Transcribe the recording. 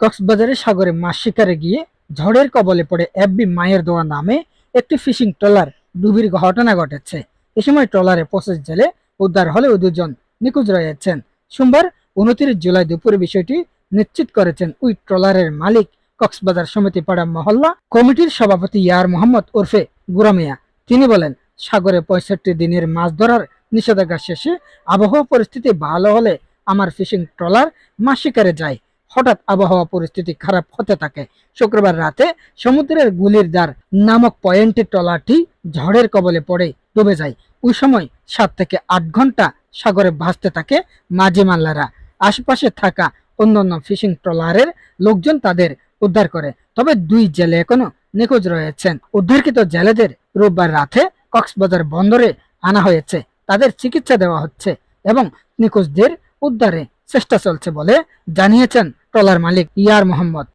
কক্সবাজারের সাগরে মাছ শিকারে গিয়ে ঝড়ের কবলে পড়ে এফবি মায়ের দোয়া নামে একটি ফিশিং ট্রলার ডুবির ঘটনা ঘটেছে। এ সময় ট্রলারে পঁচিশ জেলে উদ্ধার হলেও দুজন নিখোঁজ রয়েছেন। সোমবার উনত্রিশ জুলাই দুপুরে বিষয়টি নিশ্চিত করেছেন ওই ট্রলারের মালিক কক্সবাজার সমিতি পাড়া মহল্লা কমিটির সভাপতি ইয়ার মোহাম্মদ ওরফে গুরামিয়া তিনি বলেন, সাগরে পঁয়ষট্টি দিনের মাছ ধরার নিষেধাজ্ঞা শেষে আবহাওয়া পরিস্থিতি ভালো হলে আমার ফিশিং ট্রলার মাছ শিকারে যায়। হঠাৎ আবহাওয়া পরিস্থিতি খারাপ হতে থাকে। শুক্রবার রাতে সমুদ্রের গুলির দ্বার নামক পয়েন্টে ট্রলারটি ঝড়ের কবলে পড়ে, ডুবে যায়। ওই সময় সাত থেকে আট ঘণ্টা সাগরে ভাসতে থাকে মাঝি মাল্লারা আশেপাশে থাকা অন্যান্য ফিশিং ট্রলারের লোকজন তাদের উদ্ধার করে। তবে দুই জেলে এখনও নিখোঁজ রয়েছেন। উদ্ধারকৃত জেলেদের রোববার রাতে কক্সবাজার বন্দরে আনা হয়েছে। তাদের চিকিৎসা দেওয়া হচ্ছে এবং নিখোঁজদের উদ্ধারে চেষ্টা চলছে বলে জানিয়েছেন ট্রলার মালিক ইয়ার মোহাম্মদ।